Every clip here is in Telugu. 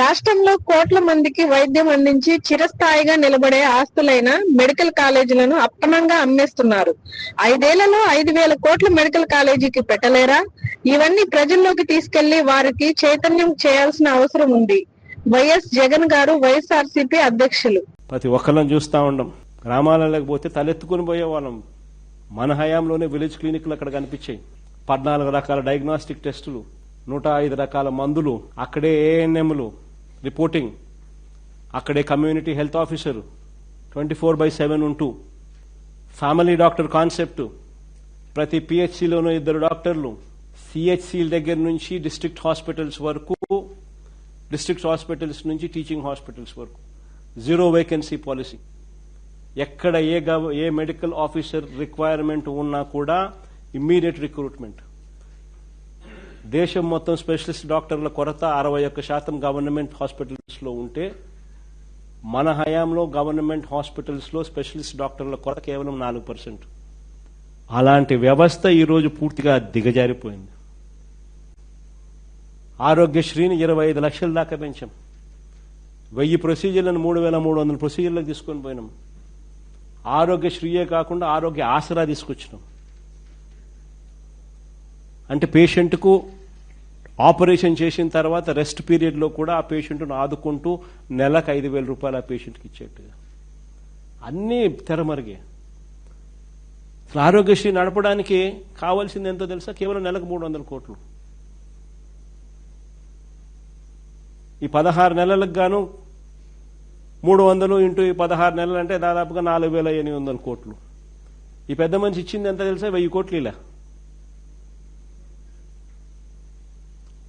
రాష్ట్రంలో కోట్ల మందికి వైద్యం అందించి చిరస్థాయిగా నిలబడే ఆస్తులైన మెడికల్ కాలేజీలను అప్పనంగా అమ్మేస్తున్నారు. ఐదేళ్ళలో ఐదు వేల కోట్ల మెడికల్ కాలేజీకి పెట్టలేరా? ఇవన్నీ ప్రజల్లోకి తీసుకెళ్ళి వారికి చైతన్యం చేయాల్సిన అవసరం ఉంది. వైఎస్ జగన్ గారు వైఎస్ఆర్సీపీ అధ్యక్షులు. ప్రతి ఒక్కళ్ళని చూస్తా ఉండం. గ్రామాలలోకి పోతే తలెత్తుకుని పోయేవాళ్ళం. మన హయాంలోనే విలేజ్ క్లినిక్లు అక్కడ కనిపించాయి. పద్నాలుగు రకాల డయాగ్నోస్టిక్ టెస్టులు నూట ఐదు రకాల మందులు అక్కడే ఏఎన్ఎంలు రిపోర్టింగ్ అక్కడే community health officer twenty four by seven ఉంటూ ఫ్యామిలీ డాక్టర్ కాన్సెప్ట్ ప్రతి పిహెచ్సిలోనూ ఇద్దరు డాక్టర్లు. సిహెచ్సిల దగ్గర నుంచి డిస్ట్రిక్ట్ హాస్పిటల్స్ వరకు డిస్ట్రిక్ట్ హాస్పిటల్స్ నుంచి టీచింగ్ హాస్పిటల్స్ వరకు. జీరో వేకెన్సీ పాలసీ ఎక్కడ ఏ గవ ఏ మెడికల్ ఆఫీసర్ రిక్వైర్మెంట్ ఉన్నా కూడా ఇమ్మీడియట్ రిక్రూట్మెంట్ దేశం మొత్తం స్పెషలిస్ట్ డాక్టర్ల కొరత అరవై ఒక్క శాతం గవర్నమెంట్ హాస్పిటల్స్లో ఉంటే మన హయాంలో గవర్నమెంట్ హాస్పిటల్స్లో స్పెషలిస్ట్ డాక్టర్ల కొరత కేవలం నాలుగు పర్సెంట్. అలాంటి వ్యవస్థ ఈరోజు పూర్తిగా దిగజారిపోయింది. ఆరోగ్యశ్రీని ఇరవై ఐదు లక్షల దాకా పెంచాం. వెయ్యి ప్రొసీజర్లను మూడు వేల మూడు వందల ప్రొసీజర్లకు తీసుకొని పోయినాం. ఆరోగ్యశ్రీయే కాకుండా ఆరోగ్య ఆసరా తీసుకొచ్చినాం. అంటే పేషెంట్కు ఆపరేషన్ చేసిన తర్వాత రెస్ట్ పీరియడ్లో కూడా ఆ పేషెంట్ను ఆదుకుంటూ నెలకు ఐదు వేల రూపాయలు ఆ పేషెంట్కి ఇచ్చేట్టుగా అన్నీ తెరమరిగే. అసలు ఆరోగ్యశ్రీ నడపడానికి కావాల్సింది ఎంతో తెలుసా? కేవలం నెలకు మూడు వందల కోట్లు. ఈ పదహారు నెలలకు గాను మూడు వందలు ఇంటూ ఈ పదహారు నెలలు అంటే దాదాపుగా నాలుగు వేల ఎనిమిది వందల కోట్లు. ఈ పెద్ద మనిషి ఇచ్చింది ఎంత తెలుసా? వెయ్యి కోట్లు ఇలా.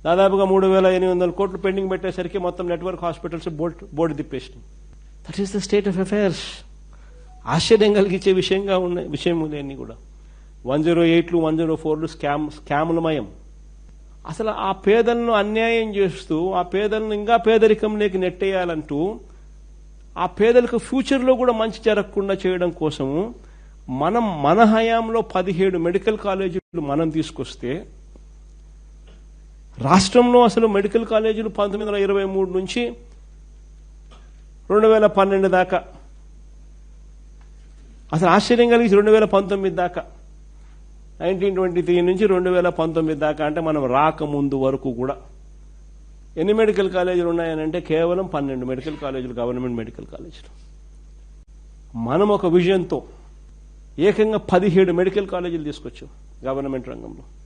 దాదాపుగా మూడు వేల ఎనిమిది వందల కోట్లు పెండింగ్ పెట్టేసరికి మొత్తం network hospitals board board తిప్పేసినాయి that is the state of affairs ఆశ్చర్యం కలిగించే విషయంగా ఉన్నాయి విషయం అన్ని కూడా. వన్ జీరో ఎయిట్లు వన్ జీరో ఫోర్లు స్కామ్ స్కాములమయం. అసలు ఆ పేదలను అన్యాయం చేస్తూ ఆ పేదలను ఇంకా పేదరికంలోకి నెట్టేయాలంటూ ఆ పేదలకు ఫ్యూచర్లో కూడా మంచి జరగకుండా చేయడం కోసము మనం మన హయాంలో పదిహేడు మెడికల్ కాలేజీలు మనం తీసుకొస్తే రాష్ట్రంలో అసలు మెడికల్ కాలేజీలు పంతొమ్మిది వందల ఇరవై మూడు నుంచి రెండు వేల పన్నెండు దాకా. అసలు ఆశ్చర్యం కలిగి రెండు వేల పంతొమ్మిది దాకా. నైన్టీన్ ట్వంటీ త్రీ నుంచి రెండు వేల పంతొమ్మిది దాకా అంటే మనం రాకముందు వరకు కూడా. ఎన్ని మెడికల్ కాలేజీలు ఉన్నాయనంటే కేవలం పన్నెండు మెడికల్ కాలేజీలు గవర్నమెంట్ మెడికల్ కాలేజీలు. మనం ఒక విజన్తో ఏకంగా పదిహేడు మెడికల్ కాలేజీలు తీసుకొచ్చాం గవర్నమెంట్ రంగంలో.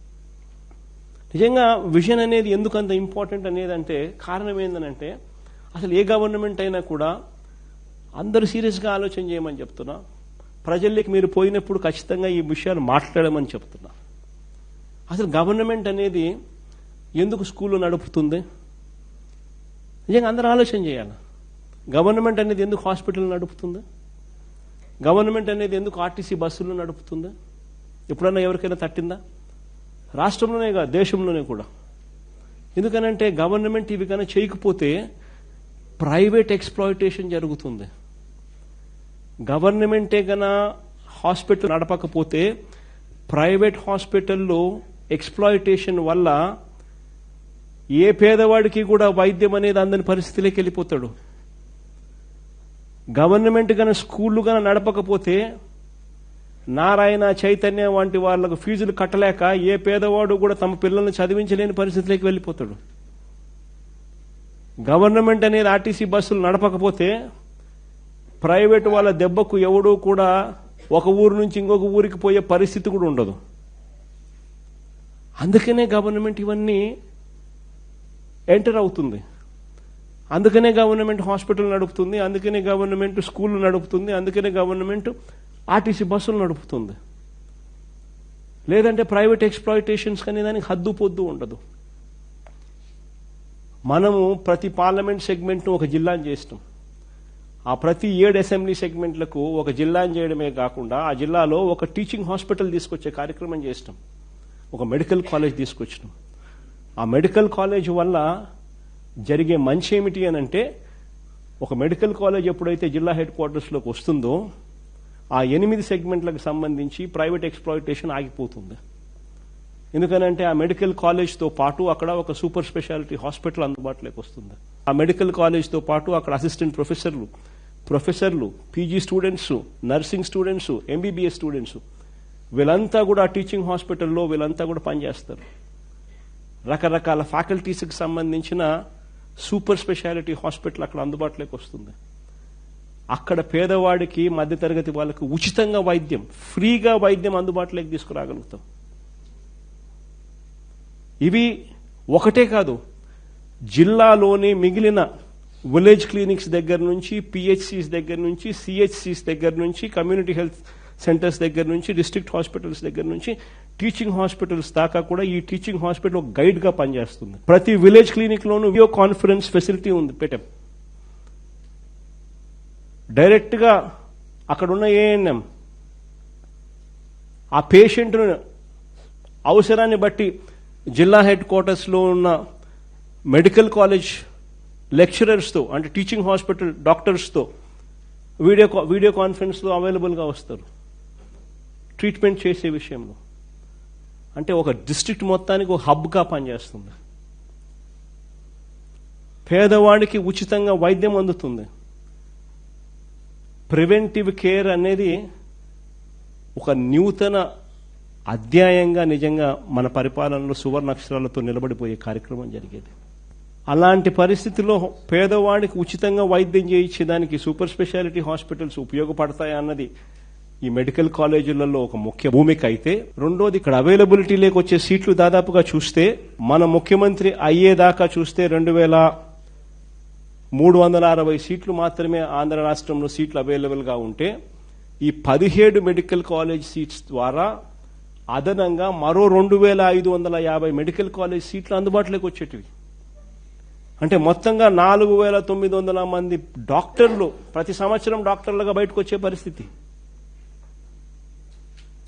నిజంగా విజన్ అనేది ఎందుకు అంత ఇంపార్టెంట్ అనేది అంటే కారణం ఏంటంటే అసలు ఏ గవర్నమెంట్ అయినా కూడా అందరూ సీరియస్గా ఆలోచన చేయమని చెప్తున్నా. ప్రజల్లోకి మీరు పోయినప్పుడు ఖచ్చితంగా ఈ విషయాలు మాట్లాడమని చెప్తున్నా. అసలు గవర్నమెంట్ అనేది ఎందుకు స్కూల్లో నడుపుతుంది? నిజంగా అందరూ ఆలోచన చేయాలి. గవర్నమెంట్ అనేది ఎందుకు హాస్పిటల్ నడుపుతుంది? గవర్నమెంట్ అనేది ఎందుకు ఆర్టీసీ బస్సులు నడుపుతుంది? ఎప్పుడన్నా ఎవరికైనా తట్టిందా? రాష్ట్రంలోనే కాదు దేశంలోనే కూడా. ఎందుకనంటే గవర్నమెంట్ ఇవి కన్నా చేయకపోతే ప్రైవేట్ ఎక్స్ప్లాయిటేషన్ జరుగుతుంది. గవర్నమెంటే గన హాస్పిటల్ నడపకపోతే ప్రైవేట్ హాస్పిటల్లో ఎక్స్ప్లాయిటేషన్ వల్ల ఏ పేదవాడికి కూడా వైద్యం అనేది అందని పరిస్థితిలోకి వెళ్ళిపోతాడు. గవర్నమెంట్ గన స్కూళ్ళు గన నడపకపోతే నారాయణ చైతన్య వంటి వాళ్ళకు ఫీజులు కట్టలేక ఏ పేదవాడు కూడా తమ పిల్లల్ని చదివించలేని పరిస్థితిలోకి వెళ్ళిపోతాడు. గవర్నమెంట్ అనేది ఆర్టీసీ బస్సులు నడపకపోతే ప్రైవేట్ వాళ్ళ దెబ్బకు ఎవడూ కూడా ఒక ఊరు నుంచి ఇంకొక ఊరికి పోయే పరిస్థితి కూడా ఉండదు. అందుకనే గవర్నమెంట్ ఇవన్నీ ఎంటర్ అవుతుంది. అందుకనే గవర్నమెంట్ హాస్పిటల్ నడుపుతుంది. అందుకనే గవర్నమెంట్ స్కూల్ నడుపుతుంది. అందుకనే గవర్నమెంట్ ఆర్టీసీ బస్సులు నడుపుతుంది. లేదంటే ప్రైవేట్ ఎక్స్ప్లాయిటేషన్స్ కానీ దానికి హద్దు పొద్దు ఉండదు. మనము ప్రతి పార్లమెంట్ సెగ్మెంట్ను ఒక జిల్లాని చేస్తాం. ఆ ప్రతి ఏడు అసెంబ్లీ సెగ్మెంట్లకు ఒక జిల్లాని చేయడమే కాకుండా ఆ జిల్లాలో ఒక టీచింగ్ హాస్పిటల్ తీసుకొచ్చే కార్యక్రమం చేస్తాం. ఒక మెడికల్ కాలేజ్ తీసుకొచ్చినాం. ఆ మెడికల్ కాలేజ్ వల్ల జరిగే మంచి ఏమిటి అని అంటే ఒక మెడికల్ కాలేజ్ ఎప్పుడైతే జిల్లా హెడ్ క్వార్టర్స్లోకి వస్తుందో ఆ ఎనిమిది సెగ్మెంట్లకు సంబంధించి ప్రైవేట్ ఎక్స్ప్లాయిటేషన్ ఆగిపోతుంది. ఎందుకనంటే ఆ మెడికల్ కాలేజ్తో పాటు అక్కడ ఒక సూపర్ స్పెషాలిటీ హాస్పిటల్ అందుబాటులోకి వస్తుంది. ఆ మెడికల్ కాలేజ్తో పాటు అక్కడ అసిస్టెంట్ ప్రొఫెసర్లు ప్రొఫెసర్లు PG students nursing students MBBS students వీళ్ళంతా కూడా టీచింగ్ హాస్పిటల్లో వీళ్ళంతా కూడా పనిచేస్తారు. రకరకాల ఫ్యాకల్టీస్కి సంబంధించిన సూపర్ స్పెషాలిటీ హాస్పిటల్ అక్కడ అందుబాటులోకి వస్తుంది. అక్కడ పేదవాడికి మధ్యతరగతి వాళ్ళకి ఉచితంగా వైద్యం ఫ్రీగా వైద్యం అందుబాటులోకి తీసుకురాగలుగుతాం. ఇవి ఒకటే కాదు జిల్లాలోని మిగిలిన విలేజ్ క్లినిక్స్ దగ్గర నుంచి పిహెచ్సిస్ దగ్గర నుంచి సిహెచ్సిస్ దగ్గర నుంచి కమ్యూనిటీ హెల్త్ సెంటర్స్ దగ్గర నుంచి డిస్ట్రిక్ట్ హాస్పిటల్స్ దగ్గర నుంచి టీచింగ్ హాస్పిటల్స్ దాకా కూడా ఈ టీచింగ్ హాస్పిటల్ ఒక గైడ్గా పనిచేస్తుంది. ప్రతి విలేజ్ క్లినిక్లోనూ వీడియో కాన్ఫరెన్స్ ఫెసిలిటీ ఉంది పెట్టాం. డైరెక్ట్గా అక్కడున్న ఏఎన్ఎం ఆ పేషెంట్ అవసరాన్ని బట్టి జిల్లా హెడ్ క్వార్టర్స్లో ఉన్న మెడికల్ కాలేజ్ లెక్చరర్స్తో అంటే టీచింగ్ హాస్పిటల్ డాక్టర్స్తో వీడియో కా- వీడియో కాన్ఫరెన్స్లో అవైలబుల్గా వస్తారు. ట్రీట్మెంట్ చేసే విషయంలో. అంటే ఒక డిస్ట్రిక్ట్ మొత్తానికి ఒక హబ్గా పనిచేస్తుంది. పేదవాడికి ఉచితంగా వైద్యం అందుతుంది. ప్రివెంటివ్ కేర్ అనేది ఒక నూతన అధ్యాయంగా నిజంగా మన పరిపాలనలో సువర్ణ అక్షరాలతో నిలబడిపోయే కార్యక్రమం జరిగేది. అలాంటి పరిస్థితిలో పేదవాడికి ఉచితంగా వైద్యం చేయించేదానికి సూపర్ స్పెషాలిటీ హాస్పిటల్స్ ఉపయోగపడతాయా అన్నది ఈ మెడికల్ కాలేజీలలో ఒక ముఖ్య భూమిక అయితే రెండోది ఇక్కడ అవైలబిలిటీ వచ్చే సీట్లు దాదాపుగా చూస్తే మన ముఖ్యమంత్రి అయ్యేదాకా చూస్తే రెండు వేల మూడు వందల అరవై సీట్లు మాత్రమే ఆంధ్ర రాష్ట్రంలో సీట్లు అవైలబుల్గా ఉంటే ఈ పదిహేడు మెడికల్ కాలేజ్ సీట్స్ ద్వారా అదనంగా మరో రెండు వేల ఐదు వందల యాభై మెడికల్ కాలేజ్ సీట్లు అందుబాటులోకి వచ్చేటివి. అంటే మొత్తంగా నాలుగు వేల తొమ్మిది వందల మంది డాక్టర్లు ప్రతి సంవత్సరం డాక్టర్లుగా బయటకు వచ్చే పరిస్థితి.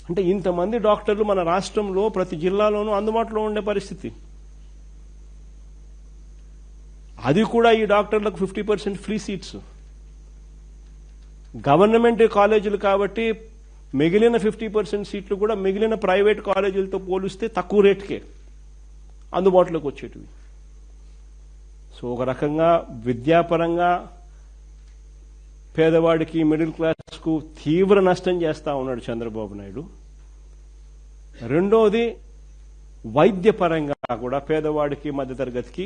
అంటే ఇంతమంది డాక్టర్లు మన రాష్ట్రంలో ప్రతి జిల్లాలోనూ అందుబాటులో ఉండే పరిస్థితి. అది కూడా ఈ డాక్టర్లకు fifty percent free seats. Government కాలేజీలు కాబట్టి మిగిలిన ఫిఫ్టీ పర్సెంట్ సీట్లు కూడా మిగిలిన ప్రైవేట్ కాలేజీలతో పోలిస్తే తక్కువ రేటుకే అందుబాటులోకి వచ్చేటివి. సో ఒక రకంగా విద్యాపరంగా పేదవాడికి మిడిల్ క్లాస్కు తీవ్ర నష్టం చేస్తా ఉన్నాడు చంద్రబాబు నాయుడు. రెండోది వైద్యపరంగా కూడా పేదవాడికి మధ్యతరగతికి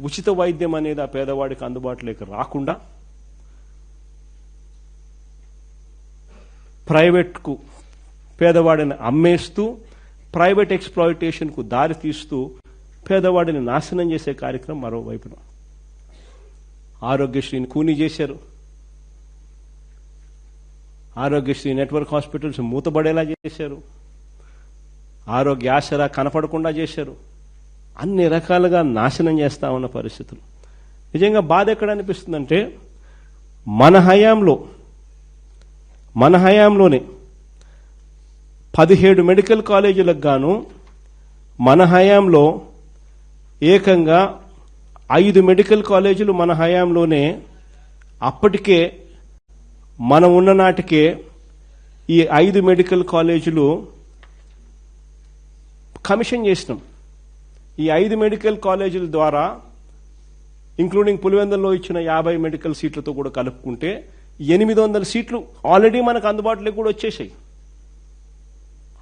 ఉచిత వైద్యం అనేది ఆ పేదవాడికి అందుబాటులోకి రాకుండా ప్రైవేట్కు పేదవాడిని అమ్మేస్తూ ప్రైవేట్ ఎక్స్ప్లాయిటేషన్కు దారి తీస్తూ పేదవాడిని నాశనం చేసే కార్యక్రమం మరోవైపున. ఆరోగ్యశ్రీని కూని చేశారు. ఆరోగ్యశ్రీ నెట్వర్క్ హాస్పిటల్స్ మూతబడేలా చేశారు. ఆరోగ్య ఆసరా కనపడకుండా చేశారు. అన్ని రకాలుగా నాశనం చేస్తా ఉన్న పరిస్థితులు. నిజంగా బాధ ఎక్కడ అనిపిస్తుందంటే మన హయాంలో మన హయాంలోనే పదిహేడు మెడికల్ కాలేజీలకు గాను మన హయాంలో ఏకంగా ఐదు మెడికల్ కాలేజీలు మన హయాంలోనే అప్పటికే మనం ఉన్న నాటికే ఈ ఐదు మెడికల్ కాలేజీలు కమిషన్ చేసినాం ఈ ఐదు మెడికల్ కాలేజీల ద్వారా ఇంక్లూడింగ్ పులివెందుల్లో ఇచ్చిన యాభై మెడికల్ సీట్లతో కూడా కలుపుకుంటే ఎనిమిది వందల సీట్లు ఆల్రెడీ మనకు అందుబాటులోకి కూడా వచ్చేసాయి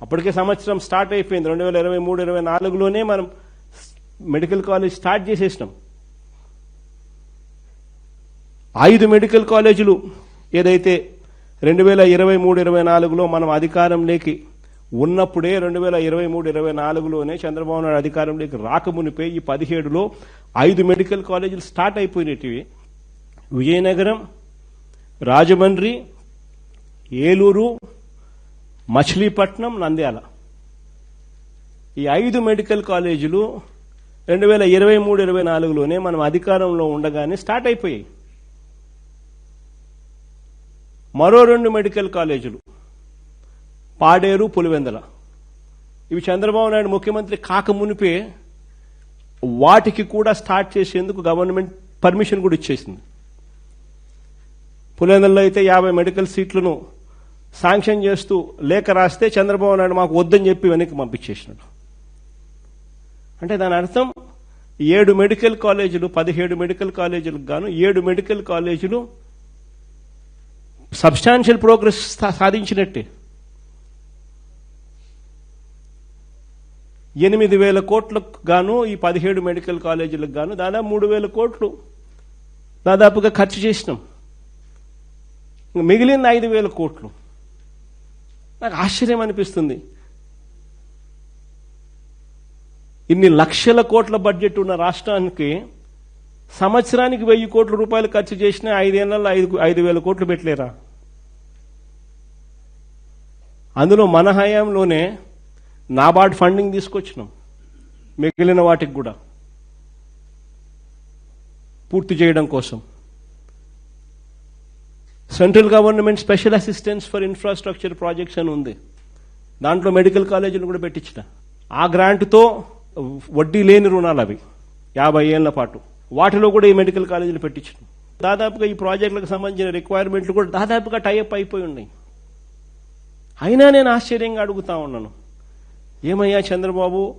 అప్పటికే సంవత్సరం స్టార్ట్ అయిపోయింది. రెండు వేల ఇరవై మూడు ఇరవై నాలుగులోనే మనం మెడికల్ కాలేజ్ స్టార్ట్ చేసేసినాం. ఐదు మెడికల్ కాలేజీలు ఏదైతే రెండు వేల ఇరవై మూడు ఇరవై నాలుగులో మనం అధికారంలోకి ఉన్నప్పుడే రెండు వేల ఇరవై మూడు ఇరవై నాలుగులోనే చంద్రబాబు నాయుడు అధికారంలోకి రాకమునిపే ఈ పదిహేడులో ఐదు మెడికల్ కాలేజీలు స్టార్ట్ అయిపోయినటివి. విజయనగరం రాజమండ్రి ఏలూరు మచిలీపట్నం నంద్యాల. ఈ ఐదు మెడికల్ కాలేజీలు రెండు వేల ఇరవై మూడు ఇరవై నాలుగులోనే మనం అధికారంలో ఉండగానే స్టార్ట్ అయిపోయాయి. మరో రెండు మెడికల్ కాలేజీలు. పాడేరు పులివెందల. ఇవి చంద్రబాబు నాయుడు ముఖ్యమంత్రి కాకమునిపే వాటికి కూడా స్టార్ట్ చేసేందుకు గవర్నమెంట్ పర్మిషన్ కూడా ఇచ్చేసింది. పులివెందల్లో అయితే యాభై మెడికల్ సీట్లను శాంక్షన్ చేస్తూ లేఖ రాస్తే చంద్రబాబు నాయుడు మాకు వద్దని చెప్పి వెనక్కి పంపించేసినాడు. అంటే దాని అర్థం ఏడు మెడికల్ కాలేజీలు పదిహేడు మెడికల్ కాలేజీలకు గాను ఏడు మెడికల్ కాలేజీలు సబ్స్టాన్షియల్ ప్రోగ్రెస్ సాధించినట్టే. ఎనిమిది వేల కోట్లకు గాను ఈ పదిహేడు మెడికల్ కాలేజీలకు గాను దాదాపు మూడు వేల కోట్లు దాదాపుగా ఖర్చు చేసినాం. మిగిలిన ఐదు వేల కోట్లు. నాకు ఆశ్చర్యం అనిపిస్తుంది. ఇన్ని లక్షల కోట్ల బడ్జెట్ ఉన్న రాష్ట్రానికి సంవత్సరానికి వెయ్యి కోట్ల రూపాయలు ఖర్చు చేసిన ఐదేళ్ళలో ఐదు ఐదు వేల కోట్లు పెట్టలేరా? అందులో మన హయాంలోనే నాబార్డ్ ఫండింగ్ తీసుకొచ్చినాం. మిగిలిన వాటికి కూడా. పూర్తి చేయడం కోసం. Central government special assistance for infrastructure projects అని ఉంది. దాంట్లో మెడికల్ కాలేజీలు కూడా పెట్టించిన. ఆ గ్రాంట్తో వడ్డీ లేని రుణాలు అవి. యాభై ఏళ్ళ పాటు. వాటిలో కూడా ఈ మెడికల్ కాలేజీలు పెట్టించిన. దాదాపుగా ఈ ప్రాజెక్టులకు సంబంధించిన రిక్వైర్మెంట్లు కూడా దాదాపుగా టైఅప్ అయిపోయి ఉన్నాయి. అయినా నేను ఆశ్చర్యంగా అడుగుతా ఉన్నాను. ఏమయ్యా చంద్రబాబు?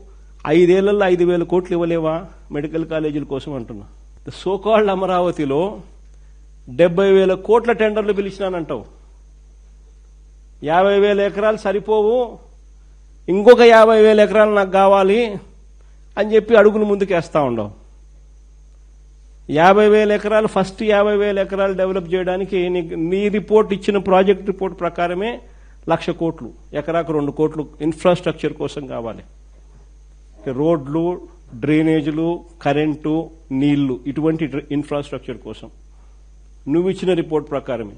ఐదేళ్ళలో ఐదు వేల కోట్లు ఇవ్వలేవా? మెడికల్ కాలేజీల కోసం అంటున్నా. సోకాళ్ళ అమరావతిలో డెబ్బై వేల కోట్ల టెండర్లు పిలిచినానంటావు. యాభై వేల ఎకరాలు సరిపోవు. ఇంకొక యాభై వేల ఎకరాలు నాకు కావాలి అని చెప్పి అడుగులు ముందుకేస్తా ఉండవు. యాభై వేల ఎకరాలు ఫస్ట్ యాభై వేల ఎకరాలు డెవలప్ చేయడానికి నీ రిపోర్ట్ ఇచ్చిన ప్రాజెక్ట్ రిపోర్ట్ ప్రకారమే లక్ష కోట్లు ఎకరాకు రెండు కోట్లు ఇన్ఫ్రాస్ట్రక్చర్ కోసం కావాలి. రోడ్లు డ్రైనేజీలు కరెంటు నీళ్ళు ఇటువంటి ఇన్ఫ్రాస్ట్రక్చర్ కోసం. నువ్వు ఇచ్చిన రిపోర్ట్ ప్రకారమే.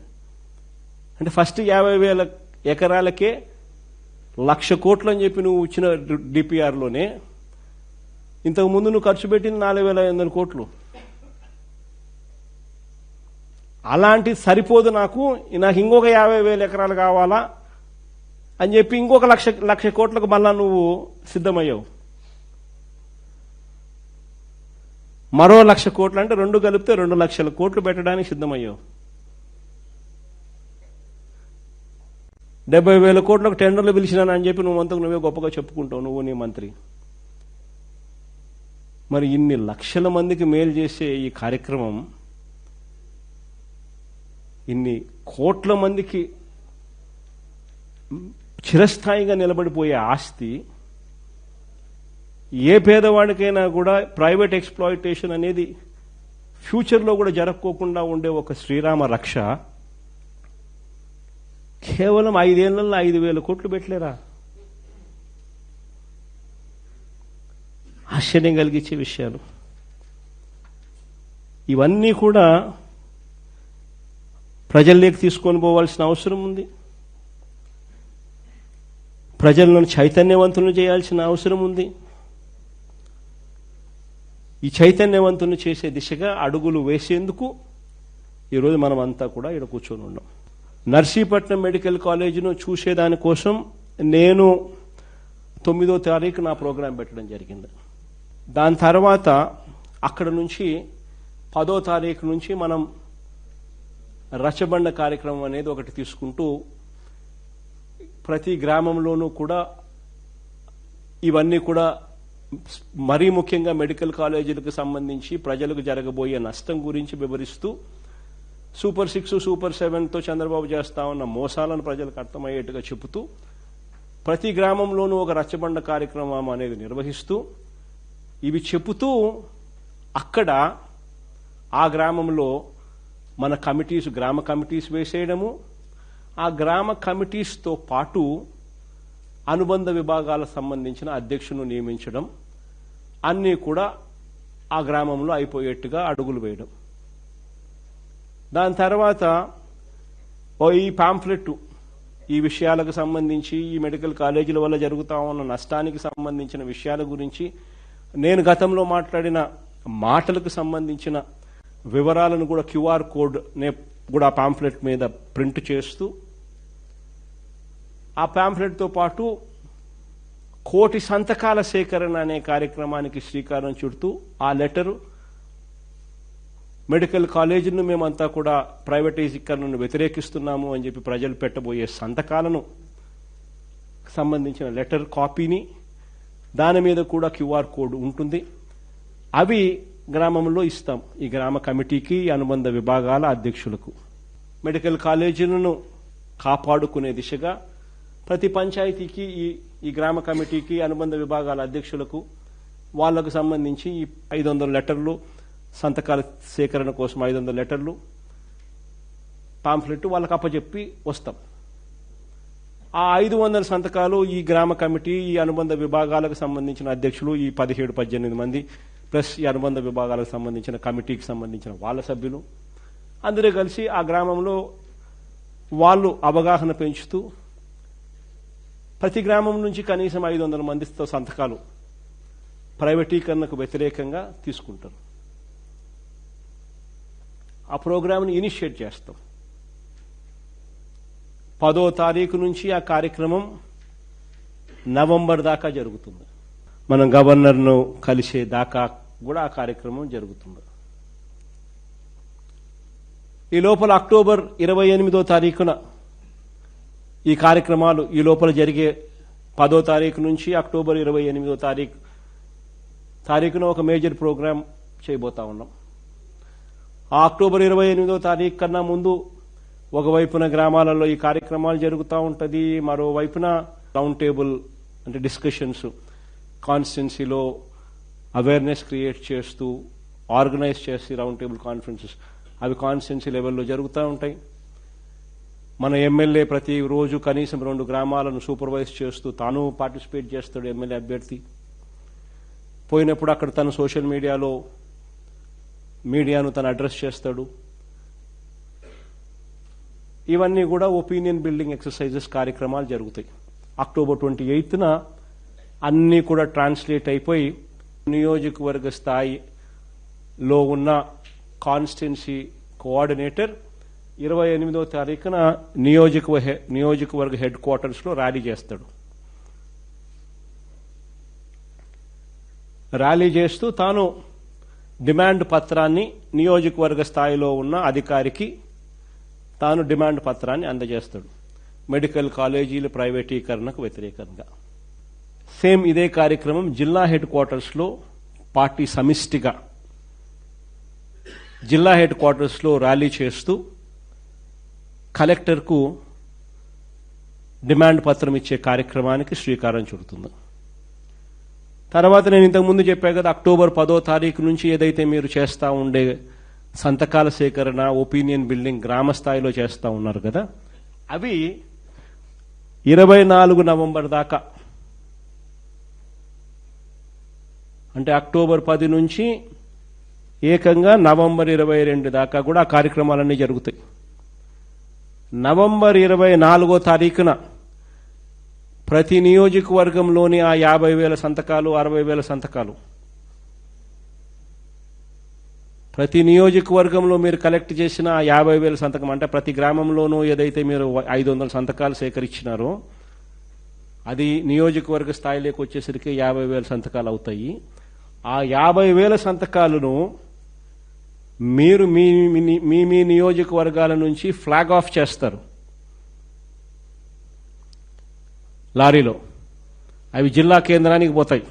అంటే ఫస్ట్ యాభై వేల ఎకరాలకే లక్ష కోట్లు అని చెప్పి నువ్వు ఇచ్చిన డిపిఆర్లోనే ఇంతకుముందు నువ్వు ఖర్చు పెట్టింది నాలుగు వేల ఐదు వందల కోట్లు. అలాంటి సరిపోదు నాకు నాకు ఇంకొక యాభై వేల ఎకరాలు కావాలా? అని చెప్పి ఇంకొక లక్ష లక్ష కోట్లకు మళ్ళా నువ్వు సిద్ధమయ్యావు. మరో లక్ష కోట్లు అంటే రెండు కలిపితే రెండు లక్షల కోట్లు పెట్టడానికి సిద్ధమయ్యావు. డెబ్బై వేల కోట్లకు టెండర్లు పిలిచినాను అని చెప్పి నువ్వు అంతకు నువ్వే గొప్పగా చెప్పుకుంటావు నువ్వు నీ మంత్రి. మరి ఇన్ని లక్షల మందికి మేలు చేసే ఈ కార్యక్రమం ఇన్ని కోట్ల మందికి చిరస్థాయిగా నిలబడిపోయే ఆస్తి ఏ పేదవాడికైనా కూడా ప్రైవేట్ ఎక్స్ప్లాయిటేషన్ అనేది ఫ్యూచర్లో కూడా జరక్కోకుండా ఉండే ఒక శ్రీరామ రక్ష కేవలం ఐదేళ్ళలో ఐదు వేల కోట్లు పెట్టలేరా? ఆశ్చర్యం కలిగించే విషయాలు. ఇవన్నీ కూడా ప్రజల్లోకి తీసుకొని పోవాల్సిన అవసరం ఉంది. ప్రజలను చైతన్యవంతులను చేయాల్సిన అవసరం ఉంది. ఈ చైతన్యవంతులను చేసే దిశగా అడుగులు వేసేందుకు ఈరోజు మనం అంతా కూడా ఇక్కడ కూర్చొని ఉన్నాం. నర్సీపట్నం మెడికల్ కాలేజీను చూసేదానికోసం నేను తొమ్మిదో తారీఖు నా ప్రోగ్రాం పెట్టడం జరిగింది. దాని తర్వాత అక్కడ నుంచి పదో తారీఖు నుంచి మనం రచబండ కార్యక్రమం అనేది ఒకటి తీసుకుంటూ ప్రతి గ్రామంలోనూ కూడా ఇవన్నీ కూడా మరీ ముఖ్యంగా మెడికల్ కాలేజీలకు సంబంధించి ప్రజలకు జరగబోయే నష్టం గురించి వివరిస్తూ సూపర్ సిక్స్ సూపర్ సెవెన్తో చంద్రబాబు చేస్తా ఉన్న మోసాలను ప్రజలకు అర్థమయ్యేట్టుగా చెబుతూ ప్రతి గ్రామంలోనూ ఒక రచ్చబండ కార్యక్రమం అనేది నిర్వహిస్తూ ఇవి చెబుతూ అక్కడ ఆ గ్రామంలో మన కమిటీస్ గ్రామ కమిటీస్ వేసేయడము ఆ గ్రామ కమిటీస్తో పాటు అనుబంధ విభాగాలకు సంబంధించిన అధ్యక్షును నియమించడం అన్నీ కూడా ఆ గ్రామంలో అయిపోయేట్టుగా అడుగులు వేయడం. దాని తర్వాత ఓ ఈ పాంఫ్లెట్ ఈ విషయాలకు సంబంధించి ఈ మెడికల్ కాలేజీల వల్ల జరుగుతా ఉన్న నష్టానికి సంబంధించిన విషయాల గురించి నేను గతంలో మాట్లాడిన మాటలకు సంబంధించిన వివరాలను కూడా క్యూఆర్ కోడ్ నే కూడా పాంఫ్లెట్ మీద ప్రింట్ చేస్తూ ఆ పాంఫ్లెట్తో పాటు కోటి సంతకాల సేకరణ అనే కార్యక్రమానికి శ్రీకారం చుడుతూ ఆ లెటరు మెడికల్ కాలేజీను మేమంతా కూడా ప్రైవేటైజీకరణను వ్యతిరేకిస్తున్నాము అని చెప్పి ప్రజలు పెట్టబోయే సంతకాలను సంబంధించిన లెటర్ కాపీని దాని మీద కూడా క్యూఆర్ కోడ్ ఉంటుంది. అవి గ్రామంలో ఇస్తాం. ఈ గ్రామ కమిటీకి ఈ అనుబంధ విభాగాల అధ్యక్షులకు. మెడికల్ కాలేజీలను కాపాడుకునే దిశగా ప్రతి పంచాయతీకి ఈ ఈ గ్రామ కమిటీకి అనుబంధ విభాగాల అధ్యక్షులకు వాళ్ళకు సంబంధించి ఈ ఐదు వందల లెటర్లు సంతకాల సేకరణ కోసం ఐదు వందల లెటర్లు పాంఫ్లెట్ వాళ్ళకి అప్పచెప్పి వస్తాం. ఆ ఐదు వందల సంతకాలు ఈ గ్రామ కమిటీ ఈ అనుబంధ విభాగాలకు సంబంధించిన అధ్యక్షులు ఈ పదిహేడు పద్దెనిమిది మంది ప్లస్ ఈ అనుబంధ విభాగాలకు సంబంధించిన కమిటీకి సంబంధించిన వాళ్ళ సభ్యులు. అందరూ కలిసి ఆ గ్రామంలో వాళ్ళు అవగాహన పెంచుతూ ప్రతి గ్రామం నుంచి కనీసం ఐదు వందల మందితో సంతకాలు ప్రైవేటీకరణకు వ్యతిరేకంగా తీసుకుంటారు. ఆ ప్రోగ్రామ్ని ఇనిషియేట్ చేస్తాం. పదో తారీఖు నుంచి ఆ కార్యక్రమం నవంబర్ దాకా జరుగుతుంది. మనం గవర్నర్ను కలిసే దాకా కూడా ఆ కార్యక్రమం జరుగుతుంది. ఈ లోపల అక్టోబర్ ఇరవై ఎనిమిదో తారీఖున ఈ కార్యక్రమాలు ఈ లోపల జరిగే పదో తారీఖు నుంచి అక్టోబర్ ఇరవై ఎనిమిదో తారీఖు తారీఖున ఒక మేజర్ ప్రోగ్రాం చేయబోతా ఉన్నాం. ఆ అక్టోబర్ ఇరవై ఎనిమిదో తారీఖు కన్నా ముందు ఒకవైపున గ్రామాలలో ఈ కార్యక్రమాలు జరుగుతూ ఉంటుంది మరోవైపున రౌండ్ టేబుల్ అంటే డిస్కషన్స్ కాన్స్టిట్యున్సీలో అవేర్నెస్ క్రియేట్ చేస్తూ ఆర్గనైజ్ చేసి రౌండ్ టేబుల్ కాన్ఫరెన్సెస్ అవి కాన్స్టిట్యున్సీ లెవెల్లో జరుగుతూ ఉంటాయి. మన ఎమ్మెల్యే ప్రతి రోజు కనీసం రెండు గ్రామాలను సూపర్వైజ్ చేస్తూ తాను పార్టిసిపేట్ చేస్తాడు ఎమ్మెల్యే అభ్యర్థి. పోయినప్పుడు అక్కడ తను సోషల్ మీడియాలో మీడియాను తను అడ్రస్ చేస్తాడు. ఇవన్నీ కూడా ఒపీనియన్ బిల్డింగ్ ఎక్సర్సైజెస్ కార్యక్రమాలు జరుగుతాయి. అక్టోబర్ ట్వంటీ ఎయిత్న అన్నీ కూడా ట్రాన్స్లేట్ అయిపోయి నియోజకవర్గ స్థాయిలో ఉన్న కాన్స్టిట్యున్సీ కోఆర్డినేటర్ ఇరవై ఎనిమిదో తారీఖున నియోజక నియోజకవర్గ హెడ్ క్వార్టర్స్లో ర్యాలీ చేస్తాడు. ర్యాలీ చేస్తూ తాను డిమాండ్ పత్రాన్ని నియోజకవర్గ స్థాయిలో ఉన్న అధికారికి తాను డిమాండ్ పత్రాన్ని అందజేస్తాడు. మెడికల్ కాలేజీల ప్రైవేటీకరణకు వ్యతిరేకంగా. సేమ్ ఇదే కార్యక్రమం జిల్లా హెడ్ క్వార్టర్స్లో పార్టీ సమిష్టిగా జిల్లా హెడ్ క్వార్టర్స్లో ర్యాలీ చేస్తూ కలెక్టర్కు డిమాండ్ పత్రం ఇచ్చే కార్యక్రమానికి శ్రీకారం చుడుతుంది. తర్వాత నేను ఇంతకుముందు చెప్పా కదా అక్టోబర్ పదో తారీఖు నుంచి ఏదైతే మీరు చేస్తా ఉండే సంతకాల సేకరణ ఒపీనియన్ బిల్డింగ్ గ్రామ స్థాయిలో చేస్తా ఉన్నారు కదా అవి ఇరవై నాలుగు నవంబర్ దాకా అంటే అక్టోబర్ పది నుంచి ఏకంగా నవంబర్ ఇరవై రెండు దాకా కూడా ఆ కార్యక్రమాలన్నీ జరుగుతాయి. నవంబర్ ఇరవై నాలుగో తారీఖున ప్రతి నియోజకవర్గంలోని ఆ యాభై వేల సంతకాలు అరవై వేల సంతకాలు. ప్రతి నియోజకవర్గంలో మీరు కలెక్ట్ చేసిన ఆ యాభై వేల సంతకం అంటే ప్రతి గ్రామంలోనూ ఏదైతే మీరు ఐదు వందల సంతకాలు సేకరించినారో అది నియోజకవర్గ స్థాయిలోకి వచ్చేసరికి యాభై వేల సంతకాలు అవుతాయి. ఆ యాభై వేల సంతకాలను మీరు మీ మీ- మీ నియోజకవర్గాల నుంచి ఫ్లాగ్ ఆఫ్ చేస్తారు. లారీలో. అవి జిల్లా కేంద్రానికి పోతాయి.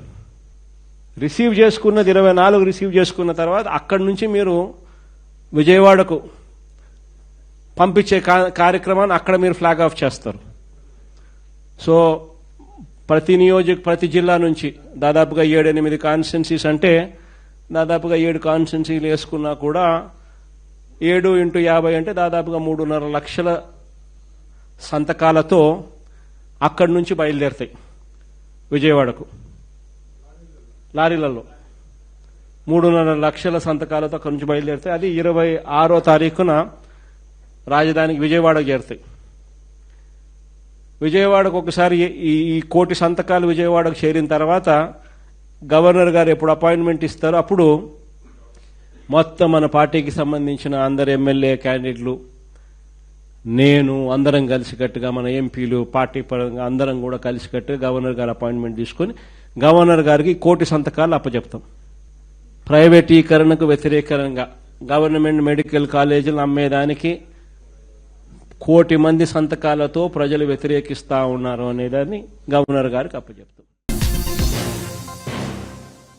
రిసీవ్ చేసుకున్నది ఇరవై నాలుగు రిసీవ్ చేసుకున్న తర్వాత అక్కడి నుంచి మీరు విజయవాడకు పంపించే కార్యక్రమాన్ని అక్కడ మీరు ఫ్లాగ్ ఆఫ్ చేస్తారు. సో ప్రతి నియోజక ప్రతి జిల్లా నుంచి దాదాపుగా ఏడు ఎనిమిది అంటే దాదాపుగా ఏడు కాన్స్టెన్సీలు వేసుకున్నా కూడా ఏడు ఇంటూ యాభై అంటే దాదాపుగా మూడున్నర లక్షల సంతకాలతో అక్కడి నుంచి బయలుదేరుతాయి విజయవాడకు. లారీలలో మూడున్నర లక్షల సంతకాలతో అక్కడి నుంచి బయలుదేరుతాయి. అది ఇరవై ఆరో తారీఖున రాజధానికి విజయవాడకు చేరుతాయి. విజయవాడకు ఒకసారి ఈ ఈ కోటి సంతకాలు విజయవాడకు చేరిన తర్వాత గవర్నర్ గారు ఎప్పుడు అపాయింట్మెంట్ ఇస్తారో అప్పుడు మొత్తం మన పార్టీకి సంబంధించిన అందరు ఎమ్మెల్యే క్యాండిడేట్లు నేను అందరం కలిసికట్టుగా మన ఎంపీలు పార్టీ పరంగా అందరం కూడా కలిసికట్టుగా గవర్నర్ గారు అపాయింట్మెంట్ తీసుకొని గవర్నర్ గారికి కోటి సంతకాలు అప్పచెప్తాం ప్రైవేటీకరణకు వ్యతిరేకంగా గవర్నమెంట్ మెడికల్ కాలేజీలు అమ్మేదానికి కోటి మంది సంతకాలతో ప్రజలు వ్యతిరేకిస్తా ఉన్నారు అనేదాన్ని గవర్నర్ గారికి అప్పచెప్తాం